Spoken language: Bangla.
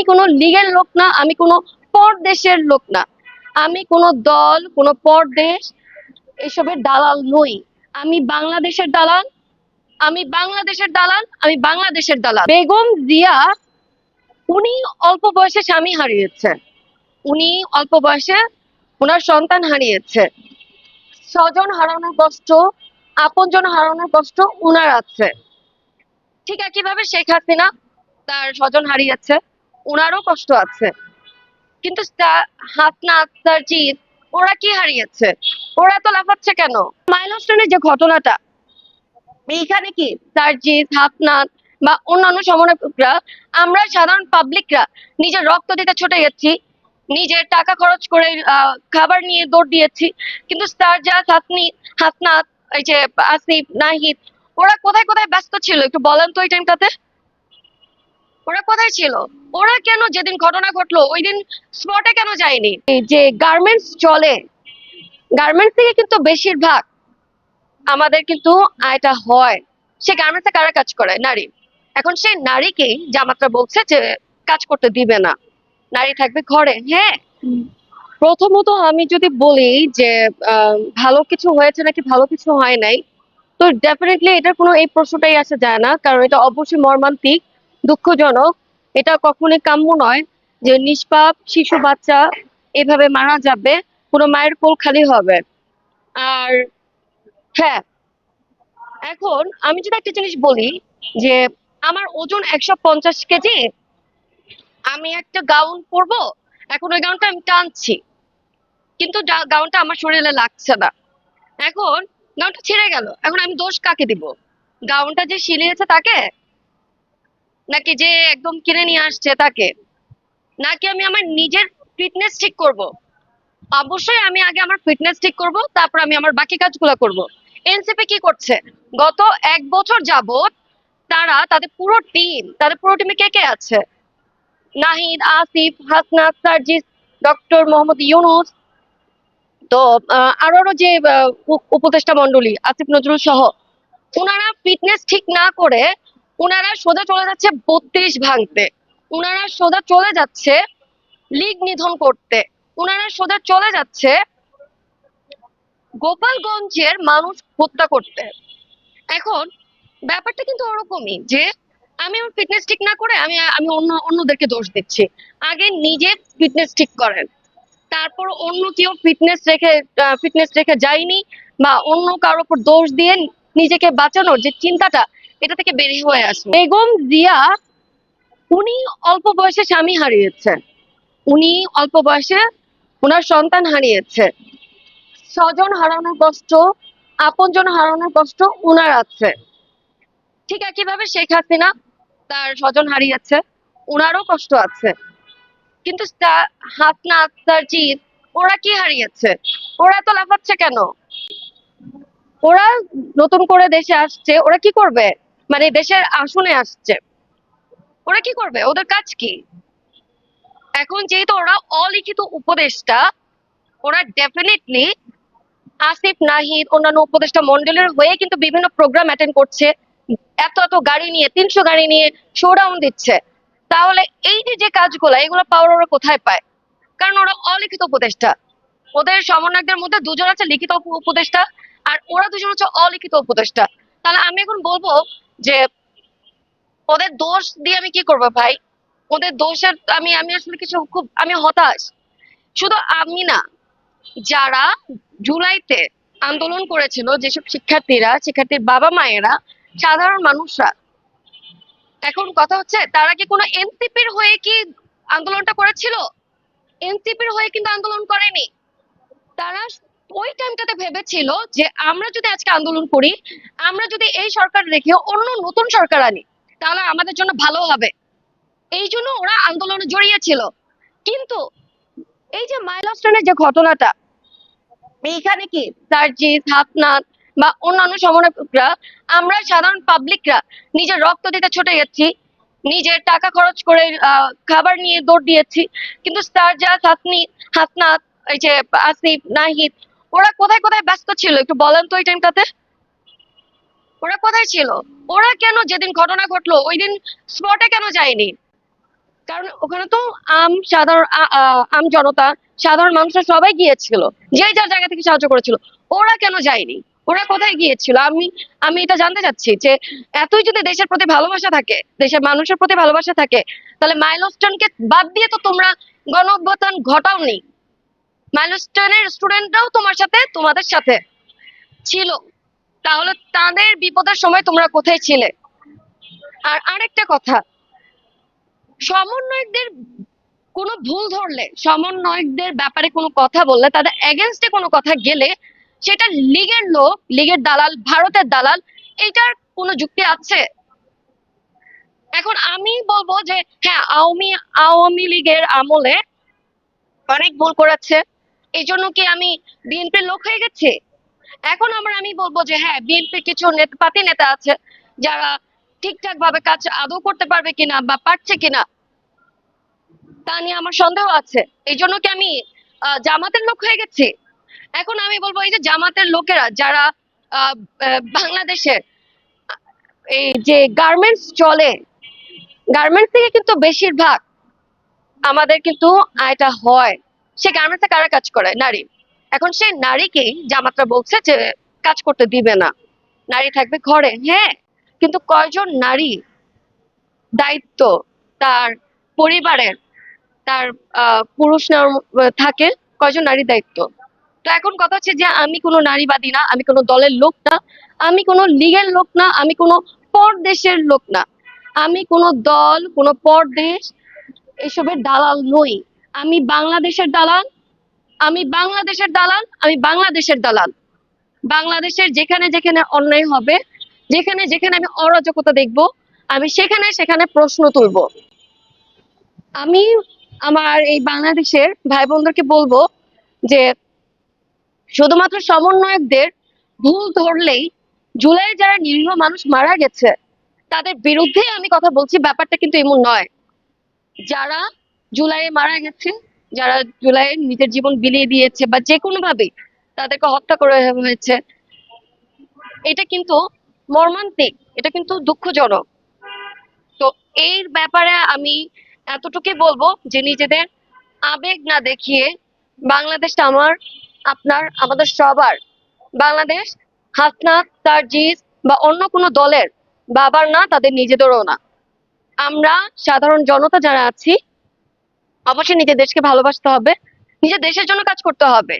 আমি কোনো লিগেল লোক না, আমি কোনো পরদেশের লোক না। আমি কোনো দল, কোনো পরদেশ এসবের দালাল নই। আমি বাংলাদেশের দালাল, আমি বাংলাদেশের দালাল, আমি বাংলাদেশের দালাল। বেগম জিয়া, উনি অল্প বয়সে স্বামী হারিয়েছেন। উনি অল্প বয়সে ওনার সন্তান হারিয়েছে। স্বজন হারানোর কষ্ট, আপনজন হারানোর কষ্ট উনার আছে। ঠিক একইভাবে শেখ হাসিনা তার স্বজন হারিয়েছে। উনারও কষ্ট আছে। কিন্তু তা- হাসনা তার ওরা কি হারিয়েছে? ওরা তো লাফাচ্ছে কেন? মাইলস্টোনের যে ঘটনাটা, এইখানে কি সার্জিস হাসনাত বা অন্যান্য সমন্বয়করা, আমরা সাধারণ পাবলিকরা নিজের রক্ত দিতে ছুটে যাচ্ছি নিজের টাকা খরচ করে খাবার নিয়ে দৌড় দিয়েছি, কিন্তু সারজাস হাসনি হাসনাত এই যে, আসিফ, নাহিদ, ওরা কোথায় কোথায় ব্যস্ত ছিল? একটু বলেন তো এই টাইমটাতে ওরা কোথায় ছিল? ওরা কেন যেদিন ঘটনা ঘটলো ওই দিন স্পটে কেন যায়নি? যে গার্মেন্টস চলে গার্মেন্টস থেকে কিন্তু বেশিরভাগ আমাদের কিন্তু আয়টা হয়। সে গার্মেন্টসে কারা কাজ করে? নারী। এখন সেই নারীকেই জামাতরা বলছে যে কাজ করতে দিবে না। নারী থাকবে ঘরে হ্যাঁ? প্রথমত আমি যদি বলি যে ভালো কিছু হয়েছে নাকি ভালো কিছু হয় নাই, তো ডেফিনেটলি এটার কোনো এই প্রশ্নটাই আসা যায় না, কারণ এটা অবশ্যই মর্মান্তিক। দুঃখজনক, এটা কখনোই কাম্য নয় যে নিষ্পাপ শিশু বাচ্চা এভাবে মারা যাবে, কোনো মায়ের কোল খালি হবে। আর হ্যাঁ এখন আমি যদি একটা জিনিস বলি যে আমার ওজন একশো পঞ্চাশ কেজি, আমি একটা গাউন পরবো, এখন ওই গাউনটা আমি টানছি, কিন্তু গাউনটা আমার শরীরে লাগছে না। এখন গাউনটা ছিঁড়ে গেল, এখন আমি দোষ কাকে দিব? গাউনটা যে সিলিয়েছে তাকে নাকি যে একদম কিনে নিয়ে আসছে তাকে? নাকি আমি আমার নিজের ফিটনেস ঠিক করব? অবশ্যই আমি আগে আমার ফিটনেস ঠিক করব, তারপর আমি আমার বাকি কাজগুলো করব। এনসিপি কি করছে? গত এক বছর যাবত তারা, তাদের পুরো টিম তাদের পুরো টিমে কে কে আছে? নাহিদ, আসিফ, হাসনাত, সার্জিস ডক্টর মোহাম্মদ ইউনুস, তো আরও আরও যে উপ- উপদেষ্টা মন্ডলী আসিফ নজরুল সহ ওনারা ফিটনেস ঠিক না করে ওনারা সোজা চলে যাচ্ছে বত্রিশ ভাঙতে। ওনারা সোজা চলে যাচ্ছে লিগ নিধন করতে। ওনারা সোজা চলে যাচ্ছে গোপালগঞ্জের মানুষ হত্যা করতে। এখন ব্যাপারটা কিন্তু ওরকমই যে আমি আমার ফিটনেস ঠিক না করে আমি আমি অন্য, অন্যদেরকে দোষ দিচ্ছি। আগে নিজের ফিটনেস ঠিক করেন। তারপর অন্য কেউ ফিটনেস রেখে ফিটনেস রেখে যায়নি বা অন্য কারোর উপর দোষ দিয়ে নিজেকে বাঁচানোর যে চিন্তাটা এটা থেকে বেরিয়ে হয়ে আসবে। বেগম জিয়া, উনি অল্প বয়সে স্বামী হারিয়েছেন। উনি অল্প বয়সে ওনার সন্তান হারিয়েছে। স্বজন হারানোর কষ্ট, আপনজন হারানোর কষ্ট উনার আছে। ঠিক একইভাবে শেখ হাসিনা তার স্বজন হারিয়েছে, উনারও কষ্ট আছে। কিন্তু হাসনা তার জিত ওরা কি হারিয়েছে? ওরা তো লাফাচ্ছে কেন? ওরা নতুন করে দেশে আসছে, ওরা কি করবে? মানে দেশের আসনে আসছে। ওরা কি করবে? ওদের কাজ কি? এখন যেহেতু ওরা অলিখিত উপদেশটা ওরা ডেফিনেটলি আসিফ, নাহিদ, অন্যান্য উপদেষ্টা মন্ডলের হয়ে কিন্তু বিভিন্ন প্রোগ্রাম অ্যাটেন্ড করছে। এত এত গাড়ি নিয়ে, তিনশো গাড়ি নিয়ে শোডাউন দিচ্ছে। তাহলে এই যে যে কাজগুলো, এগুলো পাওয়ার ওরা কোথায় পায়? কারণ ওরা অলিখিত উপদেষ্টা। ওদের সমন্বয়কদের মধ্যে দুজন আছে লিখিত উপদেষ্টা, আর ওরা দুজন হচ্ছে অলিখিত উপদেষ্টা। তাহলে আমি এখন বলব যে ওদের দোষ দিয়ে আমি কি করব ভাই? ওদের দোষের আমি আমি আসলে কিছু খুব, আমি হতাশ। শুধু আমি না, যারা জুলাইতে আন্দোলন করেছিল, যেসব শিক্ষার্থীরা, শিক্ষার্থীর বাবা মায়েরা, সাধারণ মানুষরা, এখন কথা হচ্ছে, তারা কি কোনো এনসিপির হয়ে কি আন্দোলনটা করেছিল? এনসিপির হয়ে কিন্তু আন্দোলন করেনি। তারা ওই টাইমটাতে ভেবেছিল যে আমরা যদি আজকে আন্দোলন করি, আমরা যদি এই সরকার রেখে অন্য নতুন সরকার আনি, তাহলে আমাদের জন্য ভালো হবে। এই জন্য ওরা আন্দোলনে জড়িয়েছিল কিন্তু এই যে মাইলস্টোনের যে ঘটনাটা, এইখানে কি সার্জিস হাসনাত বা অন্যান্য সমন্বয়করা আমরা সাধারণ পাবলিকরা নিজের রক্ত দিতে ছুটে যাচ্ছি নিজের টাকা খরচ করে খাবার নিয়ে দৌড় দিয়েছি। কিন্তু সারজাস হাসনি হাসনাত এই যে আসিফ, নাহিদ ওরা কোথায় কোথায় ব্যস্ত ছিল? একটু বলেন তো এই টাইমটাতে ওরা কোথায় ছিল? ওরা কেন যেদিন ঘটনা ঘটলো, ওই দিন স্পটে কেন যায়নি? কারণ ওখানে তো আম, সাধারণ আম জনতা, সাধারণ মানুষরা সবাই গিয়েছিল। যে যার জায়গা থেকে সাহায্য করেছিল, ওরা কেন যায়নি? ওরা কোথায় গিয়েছিল? আমি আমি এটা জানতে চাচ্ছি যে, এতই যদি দেশের প্রতি ভালোবাসা থাকে, দেশের মানুষের প্রতি ভালোবাসা থাকে, তাহলে মাইলস্টোনকে বাদ দিয়ে তো তোমরা গণ অভ্যুত্থান ঘটাওনি। মাইলস্টোনের স্টুডেন্টরাও তোমার সাথে, তোমাদের সাথে ছিল। তাহলে তাদের বিপদের সময় তোমরা কোথায় ছিলে? আর আরেকটা কথা, সমন্বয়কদের কোনো ভুল ধরলে, সমন্বয়কদের ব্যাপারে কোনো কথা বললে, তাদের এগেনস্টে কোনো কথা গেলে, সেটা লীগের লোক, লীগের দালাল, ভারতের দালাল, এইটার কোনো যুক্তি আছে? এখন আমি বলব যে হ্যাঁ আওয়ামী আওয়ামী লীগের আমলে অনেক ভুল করেছে। এই জন্য কি আমি বিএনপির লোক হয়ে গেছি? এখন আমার আমি বলব যে হ্যাঁ বিএনপির কিছু পাতি নেতা আছে, যারা ঠিকঠাক ভাবে কাজ আদৌ করতে পারবে কিনা বা পারছে কিনা, তা নিয়ে আমার সন্দেহ আছে। এই জন্য কি আমি জামাতের লোক হয়ে গেছি? এখন আমি বলব এই যে জামাতের লোকেরা, যারা বাংলাদেশের এই যে গার্মেন্টস চলে গার্মেন্টস থেকে কিন্তু বেশিরভাগ আমাদের কিন্তু আয়টা হয়। সে গার্মেন্টসে কারা কাজ করে নারী। এখন সে নারীকেই জামাতরা বলছে যে কাজ করতে দিবে না। নারী থাকবে ঘরে হ্যাঁ। কিন্তু কয়জন নারী দায়িত্ব তার পরিবারের, তার পুরুষ থাকে? কয়জন নারী দায়িত্ব? তো এখন কথা হচ্ছে যে আমি কোনো নারীবাদী না, আমি কোনো দলের লোক না, আমি কোনো লীগের লোক না, আমি কোনো পরদেশের লোক না। আমি কোনো দল, কোনো পরদেশ এসবের দালাল নই। আমি বাংলাদেশের দালাল, আমি বাংলাদেশের দালাল, আমি বাংলাদেশের দালাল। বাংলাদেশের যেখানে যেখানে অন্যায় হবে, যেখানে যেখানে আমি অরাজকতা দেখব, আমি সেখানে সেখানে প্রশ্ন তুলব। আমি আমার এই বাংলাদেশের ভাই বোনদেরকে বলব যে, শুধুমাত্র সমন্বয়কদের ভুল ধরলেই জুলাই যারা নিরীহ মানুষ মারা গেছে, তাদের বিরুদ্ধে আমি কথা বলছি, ব্যাপারটা কিন্তু এমন নয়। যারা জুলাইয়ে মারা গেছে। যারা জুলাইয়ে নিজের জীবন বিলিয়ে দিয়েছে বা যে ভাবে তাদেরকে হত্যা করা হয়েছে। এটা কিন্তু মর্মান্তিক, এটা কিন্তু দুঃখজনক। তো এর ব্যাপারে আমি এতটুকুই বলব যে নিজেদের আবেগ না দেখিয়ে বাংলাদেশটা আমার, আপনার, আমাদের সবার। বাংলাদেশ হাসনাত তারজিজ বা অন্য কোনো দলের বাবার না, তাদের নিজেদেরও না। আমরা সাধারণ জনতা যারা আছি অবশ্যই নিজের দেশকে ভালোবাসতে হবে নিজের দেশের জন্য কাজ করতে হবে।